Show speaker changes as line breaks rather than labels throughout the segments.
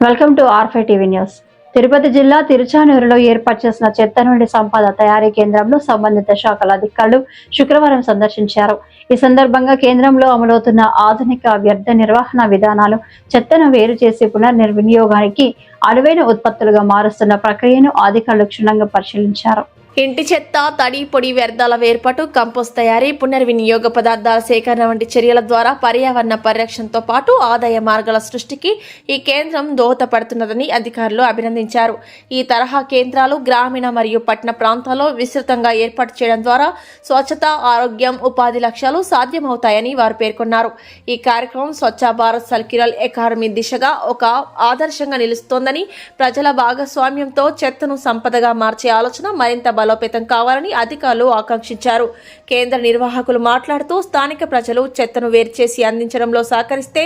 Welcome to ఆర్ఫై TV news. Tirupati జిల్లా తిరుచానూరులో ఏర్పాటు చేసిన చెత్త నుండి సంపద తయారీ కేంద్రంలో సంబంధిత శాఖల అధికారులు శుక్రవారం సందర్శించారు. ఈ సందర్భంగా కేంద్రంలో అమలవుతున్న ఆధునిక వ్యర్థ నిర్వహణ విధానాలు చెత్తను వేరు చేసి పునర్నిర్వినియోగానికి అనువైన ఉత్పత్తులుగా మారుస్తున్న ప్రక్రియను అధికారులు క్షుణ్ణంగా పరిశీలించారు.
ఇంటి చెత్త తడి పొడి వ్యర్థాల వేర్పాటు కంపోస్ట్ తయారీ పునర్వినియోగ పదార్థాల సేకరణ వంటి చర్యల ద్వారా పర్యావరణ పరిరక్షణతో పాటు ఆదాయ మార్గాల సృష్టికి ఈ కేంద్రం దోహదపడుతున్నదని అధికారులు అభినందించారు. ఈ తరహా కేంద్రాలు గ్రామీణ మరియు పట్టణ ప్రాంతాల్లో విస్తృతంగా ఏర్పాటు చేయడం ద్వారా స్వచ్ఛత ఆరోగ్యం ఉపాధి లక్ష్యాలు సాధ్యమవుతాయని వారు పేర్కొన్నారు. ఈ కార్యక్రమం స్వచ్ఛ భారత్ సర్క్యులర్ ఎకాడమీ దిశగా ఒక ఆదర్శంగా నిలుస్తోందని ప్రజల భాగస్వామ్యంతో చెత్తను సంపదగా మార్చే ఆలోచన మరింత బలోపేతం కావాలని అధికారులు ఆకాంక్షించారు. కేంద్ర నిర్వాహకులు మాట్లాడుతూ స్థానిక ప్రజలు చెత్తను వేరు చేసి అందించడంలో సహకరిస్తే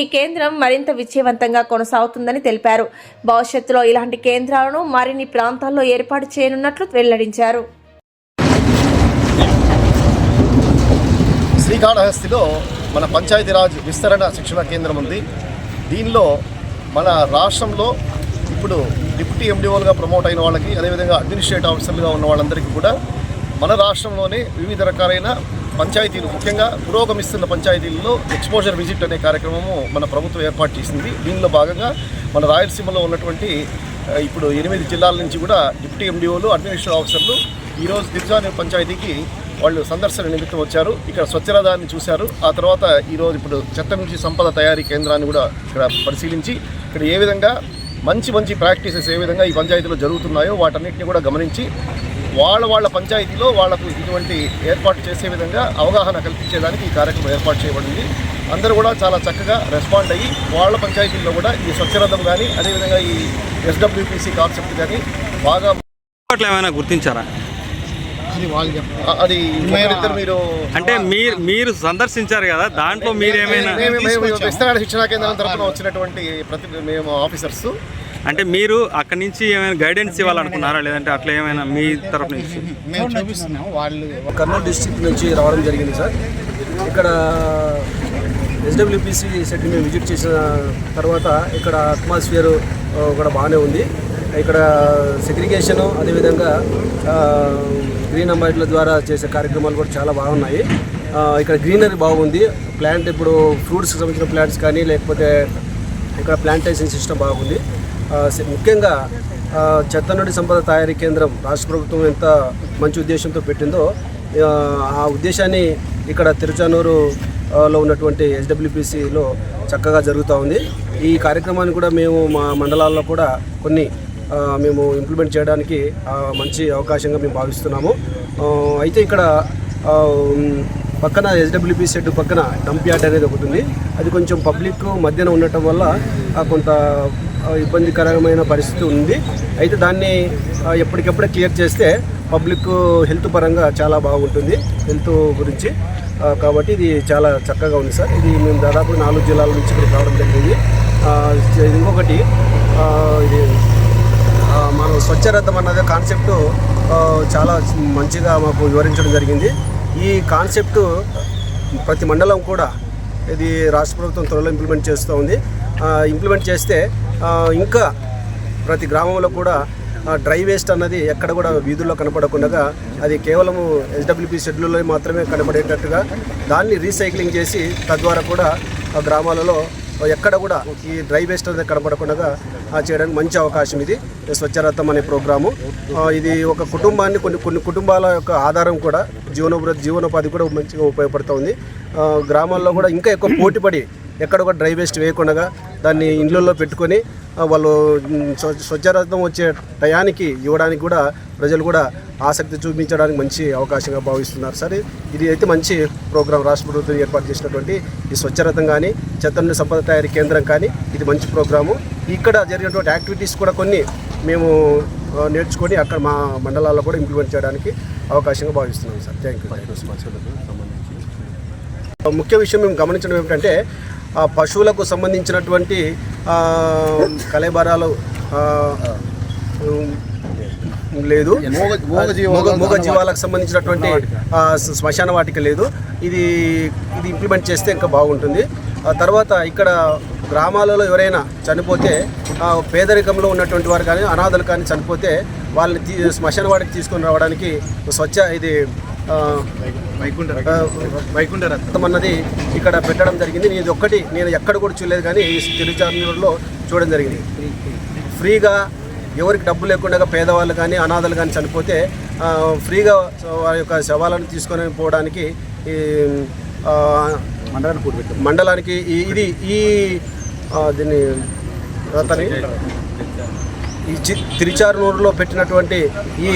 ఈ కేంద్రం మరింత విజయవంతంగా కొనసాగుతుందని తెలిపారు. భవిష్యత్తులో ఇలాంటి కేంద్రాలను మరిన్ని ప్రాంతాల్లో ఏర్పాటు చేయనున్నట్లు వెల్లడించారు.
శ్రీకాళహస్తిలో మన పంచాయతీరాజ్ విస్తరణ శిక్షణ కేంద్రం ఉంది. దీనిలో మన రాష్ట్రంలో ఇప్పుడు డిప్యూటీ ఎండిఓలుగా ప్రమోట్ అయిన వాళ్ళకి అదేవిధంగా అడ్మినిస్ట్రేటివ్ ఆఫీసర్లుగా ఉన్న వాళ్ళందరికీ కూడా మన రాష్ట్రంలోనే వివిధ రకాలైన పంచాయతీలు ముఖ్యంగా పురోగమిస్తున్న పంచాయతీల్లో ఎక్స్పోజర్ విజిట్ అనే కార్యక్రమము మన ప్రభుత్వం ఏర్పాటు చేసింది. దీనిలో భాగంగా మన రాయలసీమలో ఉన్నటువంటి ఇప్పుడు ఎనిమిది జిల్లాల నుంచి కూడా డిప్యూటీ ఎండిఓలు అడ్మినిస్ట్రేటివ్ ఆఫీసర్లు ఈరోజు దిగ్జాని పంచాయతీకి వాళ్ళు సందర్శన నిమిత్తం వచ్చారు. ఇక్కడ స్వచ్ఛరథాన్ని చూశారు. ఆ తర్వాత ఈరోజు ఇప్పుడు చెత్త నుంచి సంపద తయారీ కేంద్రాన్ని కూడా ఇక్కడ పరిశీలించి ఇక్కడ ఏ విధంగా మంచి మంచి ప్రాక్టీసెస్ ఏ విధంగా ఈ పంచాయతీలో జరుగుతున్నాయో వాటన్నిటిని కూడా గమనించి వాళ్ళ వాళ్ళ పంచాయతీలో వాళ్ళకు ఇటువంటి ఏర్పాటు చేసే విధంగా అవగాహన కల్పించేదానికి ఈ కార్యక్రమం ఏర్పాటు చేయబడింది. అందరూ కూడా చాలా చక్కగా రెస్పాండ్ అయ్యి వాళ్ళ పంచాయతీల్లో కూడా ఈ స్వచ్ఛరథం కానీ అదేవిధంగా ఈ ఎస్డబ్ల్యూపీసీ కాన్సెప్ట్ కానీ బాగా
ఏమైనా గుర్తించారా?
అది మీరు
అంటే మీరు మీరు సందర్శించారు కదా దాంట్లో మీరు ఏమైనా
విస్తరణ శిక్షణా కేంద్రం తరఫున వచ్చినటువంటి ప్రతి మేము ఆఫీసర్స్.
అంటే మీరు అక్కడి నుంచి ఏమైనా గైడెన్స్ ఇవ్వాలనుకున్నారా? లేదంటే అట్లా ఏమైనా మీ తరపు నుంచి?
మేము చూపిస్తున్నాము. వాళ్ళు
కర్నూలు డిస్టిక్ నుంచి రావడం జరిగింది సార్. ఇక్కడ ఎస్డబ్ల్యూపీసీ సెట్ మేము విజిట్ చేసిన తర్వాత ఇక్కడ అట్మాస్ఫియర్ కూడా బాగానే ఉంది. ఇక్కడ సెగ్రిగేషను అదేవిధంగా గ్రీన్ అంబాయిట్ల ద్వారా చేసే కార్యక్రమాలు కూడా చాలా బాగున్నాయి. ఇక్కడ గ్రీనరీ బాగుంది. ప్లాంట్ ఇప్పుడు ఫ్రూట్స్కి సంబంధించిన ప్లాంట్స్ కానీ లేకపోతే ఇక్కడ ప్లాంటేషన్ సిస్టమ్ బాగుంది. ముఖ్యంగా చెత్త నుండి సంపద తయారీ కేంద్రం రాష్ట్ర ప్రభుత్వం ఎంత మంచి ఉద్దేశంతో పెట్టిందో ఆ, ఉద్దేశాన్ని ఇక్కడ తిరుచానూరులో ఉన్నటువంటి ఎస్డబ్ల్యూపీసీలో చక్కగా జరుగుతూ ఉంది. ఈ కార్యక్రమాన్ని కూడా మేము మా మండలాల్లో కూడా కొన్ని మేము ఇంప్లిమెంట్ చేయడానికి మంచి అవకాశంగా మేము భావిస్తున్నాము. అయితే ఇక్కడ పక్కన ఎస్డబ్ల్యూపీ సెడ్ పక్కన డంప్ యార్డ్ అనేది ఒకటి ఉంది. అది కొంచెం పబ్లిక్ మధ్యన ఉండటం వల్ల కొంత ఇబ్బందికరమైన పరిస్థితి ఉంది. అయితే దాన్ని ఎప్పటికప్పుడే క్లియర్ చేస్తే పబ్లిక్ హెల్త్ పరంగా చాలా బాగుంటుంది హెల్త్ గురించి. కాబట్టి ఇది చాలా చక్కగా ఉంది సార్. ఇది మేము దాదాపు నాలుగు జిల్లాల నుంచి ఇక్కడ రావడం జరిగింది. ఇంకొకటి ఇది మనం స్వచ్ఛరథం అన్నది కాన్సెప్ట్ చాలా మంచిగా మాకు వివరించడం జరిగింది. ఈ కాన్సెప్ట్ ప్రతి మండలం కూడా ఇది రాష్ట్ర ప్రభుత్వం త్వరలో ఇంప్లిమెంట్ చేస్తూ ఉంది ఇంప్లిమెంట్ చేస్తే ఇంకా ప్రతి గ్రామంలో కూడా డ్రై వేస్ట్ అన్నది ఎక్కడ కూడా వీధుల్లో కనపడకుండా అది కేవలం ఎస్డబ్ల్యూపీ షెడ్యూల్లో మాత్రమే కనపడేటట్టుగా దాన్ని రీసైక్లింగ్ చేసి తద్వారా కూడా ఆ గ్రామాలలో ఎక్కడ కూడా ఈ డ్రై వేస్ట్ అనేది కనపడకుండా ఆ, చేయడానికి మంచి అవకాశం ఇది. స్వచ్ఛరథం అనే ప్రోగ్రాము. ఇది ఒక కుటుంబాన్ని కొన్ని కొన్ని కుటుంబాల యొక్క ఆధారం కూడా జీవనోపాధి జీవనోపాధి కూడా మంచిగా ఉపయోగపడుతుంది. గ్రామాల్లో కూడా ఇంకా ఎక్కువ పోటీపడి ఎక్కడ కూడా డ్రై వేస్ట్ వేయకుండా దాన్ని ఇండ్లలో పెట్టుకొని వాళ్ళు స్వచ్ఛరథం వచ్చే టయానికి ఇవ్వడానికి కూడా ప్రజలు కూడా ఆసక్తి చూపించడానికి మంచి అవకాశంగా భావిస్తున్నారు. సరే ఇది అయితే మంచి ప్రోగ్రాం రాష్ట్ర ప్రభుత్వం ఏర్పాటు చేసినటువంటి ఈ స్వచ్ఛరథం కానీ చెత్త నుండి సంపద తయారీ కేంద్రం కానీ ఇది మంచి ప్రోగ్రాము. ఇక్కడ జరిగినటువంటి యాక్టివిటీస్ కూడా కొన్ని మేము నేర్చుకొని అక్కడ మా మండలాల్లో కూడా ఇంప్లిమెంట్ చేయడానికి అవకాశంగా భావిస్తున్నాం సార్. Thank you. ముఖ్య విషయం మేము గమనించడం ఏమిటంటే పశువులకు సంబంధించినటువంటి ఆ, కళేబరాలు ఆ, ఉమ్, లేదు.
మూగ- మూగ జీవాలు-
మూగ- మూగ జీవాలకు సంబంధించినటువంటి శ్మశాన వాటిక లేదు. ఇది ఇది ఇంప్లిమెంట్ చేస్తే ఇంకా బాగుంటుంది. ఆ తర్వాత ఇక్కడ గ్రామాలలో ఎవరైనా చనిపోతే పేదరికంలో ఉన్నటువంటి వారు కానీ అనాథలు కానీ చనిపోతే వాళ్ళని శ్మశాన వాడికి తీసుకొని రావడానికి స్వచ్ఛ ఇది రక్తం అన్నది ఇక్కడ పెట్టడం జరిగింది. నేను ఇది ఒక్కటి నేను ఎక్కడ కూడా చూడలేదు కానీ ఈ తిరుచానూరులో చూడడం జరిగింది. ఫ్రీగా ఎవరికి డబ్బు లేకుండా పేదవాళ్ళు కానీ అనాథలు కానీ చనిపోతే ఫ్రీగా వారి యొక్క శవాలను తీసుకొని పోవడానికి మండలానికి ఈ- ఇది ఈ దీన్ని అతని ఈ చి తిరుచారునూరులో పెట్టినటువంటి ఈ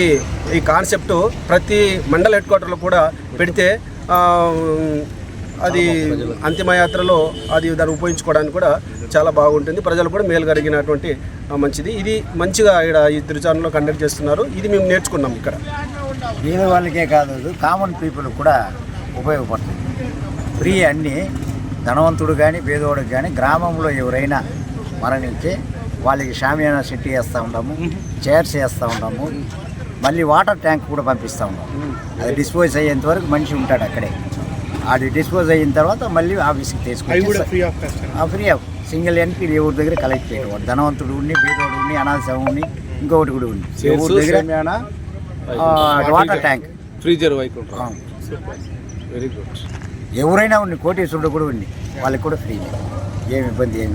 ఈ కాన్సెప్ట్ ప్రతి మండల హెడ్ క్వార్టర్లో కూడా పెడితే అది అంతిమయాత్రలో అది దాన్ని ఉపయోగించుకోవడానికి కూడా చాలా బాగుంటుంది. ప్రజలు కూడా మేలు కలిగినటువంటి మంచిది. ఇది మంచిగా ఇక్కడ ఈ తిరుచారులో కండక్ట్ చేస్తున్నారు. ఇది మేము నేర్చుకున్నాం ఇక్కడ.
బీద వాళ్ళకే కాదు కామన్ పీపుల్ కూడా ఉపయోగపడుతుంది. ఫ్రీ అన్నీ ధనవంతుడు కానీ పేదవాడికి కానీ గ్రామంలో ఎవరైనా మరణించి వాళ్ళకి షామియానా సెట్ చేస్తూ ఉంటాము చైర్స్ వేస్తూ ఉంటాము మళ్ళీ వాటర్ ట్యాంక్ కూడా పంపిస్తూ ఉంటాము అది డిస్పోజ్ అయ్యేంత వరకు మనిషి ఉంటాడు అక్కడే. అది డిస్పోజ్ అయిన తర్వాత మళ్ళీ ఆఫీస్కి తీసుకుంటాం ఫ్రీ ఆఫ్ సింగిల్ ఎన్పీ ఎవరి దగ్గర కలెక్ట్ చేయడం ధనవంతుడు ఉండి పేదోడు ఉండి అనాథ శవం ఇంకొకటి కూడా ఉంది. ఎవరి దగ్గర? ఆ, water tank.
Freezer. Very good
ఎవరైనా ఉండి కోటేశ్వరుడు కూడా ఉంది వాళ్ళకి కూడా ఫ్రీ ఏమి ఇబ్బంది ఏమి